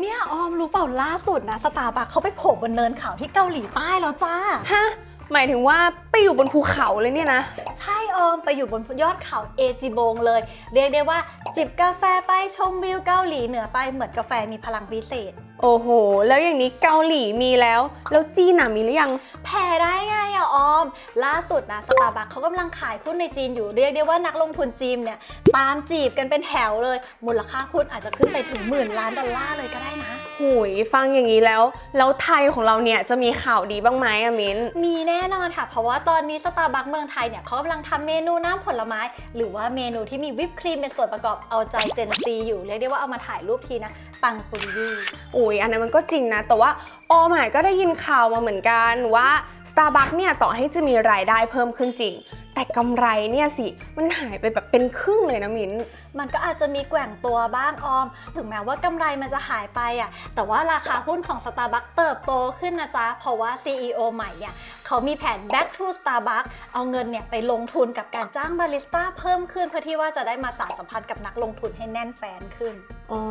เนี่ยออมรู้เปล่าล่าสุดนะสตาร์บัคเขาไปโผล่บนเนินเขาที่เกาหลีใต้แล้วจ้า ฮะ หมายถึงว่าไปอยู่บนภูเขาเลยเนี่ยนะ ใช่ออมไปอยู่บนยอดเขาเอจิโบงเลย เรียกได้ว่าจิบกาแฟไปชมวิวเกาหลีเหนือไปเหมือนกาแฟมีพลังพิเศษ โอ้โห แล้วอย่างนี้เกาหลีมีแล้ว แล้วจีนน่ะมีหรือยัง แพ้ได้ไงอะออม ล่าสุดนะสตาร์บัคเขากำลังขายหุ้นในจีนอยู่เรียกได้ว่านักลงทุนจีนเนี่ย ตามจีบกันเป็นแถวเลย มูลค่าหุ้นอาจจะขึ้นไปถึงหมื่นล้านดอลลาร์เลยก็ได้นะ หุยฟังอย่างนี้แล้ว แล้วไทยของเราเนี่ยจะมีข่าวดีบ้างไหมอะมิ้นมีแน่นอนค่ะ เพราะว่าตอนนี้สตาร์บัคเมืองไทยเนี่ยเขากำลังทำเมนูน้ำผลไม้ หรือว่าเมนูที่มีวิปครีมเป็นส่วนประกอบเอาใจเจนซีอยู่เรียกได้ว่าเอามาถ่ายรูปทีนะปังปุริยีโอ้ยอันนั้นมันก็จริงนะ แต่ว่าโอหมายก็ได้ยินข่าวมาเหมือนกันว่า Starbucks เนี่ยต่อให้จะมีรายได้เพิ่มขึ้นจริง แต่กำไรเนี่ยสิ มันหายไปแบบเป็นครึ่งเลยนะมิ้นมันก็อาจจะมีแกว่งตัวบ้างออม ถึงแม้ว่ากำไรมันจะหายไปอะ แต่ว่าราคาหุ้นของ Starbucks เติบโตขึ้นนะจ๊ะ เพราะว่า CEO ใหม่เนี่ยเขามีแผน back to Starbucks เอาเงินเนี่ยไปลงทุนกับการจ้างบาริสต้าเพิ่มขึ้นเพื่อที่ว่าจะได้มาสานสัมพันธ์กับนักลงทุนให้แน่นแฟนขึ้น อ๋อ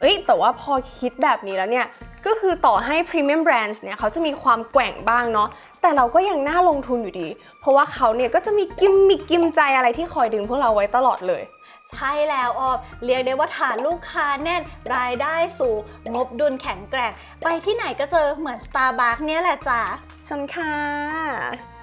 เอ้ยแต่ว่าพอคิดแบบนี้แล้วเนี่ย ก็คือต่อให้ Premium Brands เนี่ยเขาจะมีความแกว่งบ้างเนาะแต่เราก็ยังน่าลงทุนอยู่ดี เพราะว่าเขาเนี่ยก็จะมีกิมมิกกิมใจอะไรที่คอยดึงพวกเราไว้ตลอดเลย ใช่แล้วออมเรียกได้ว่าฐานลูกค้าแน่นรายได้สูงงบดุลแข็งแกร่ง ไปที่ไหนก็เจอเหมือน Starbucks เนี่ยแหละจ้ะฉันค่ะ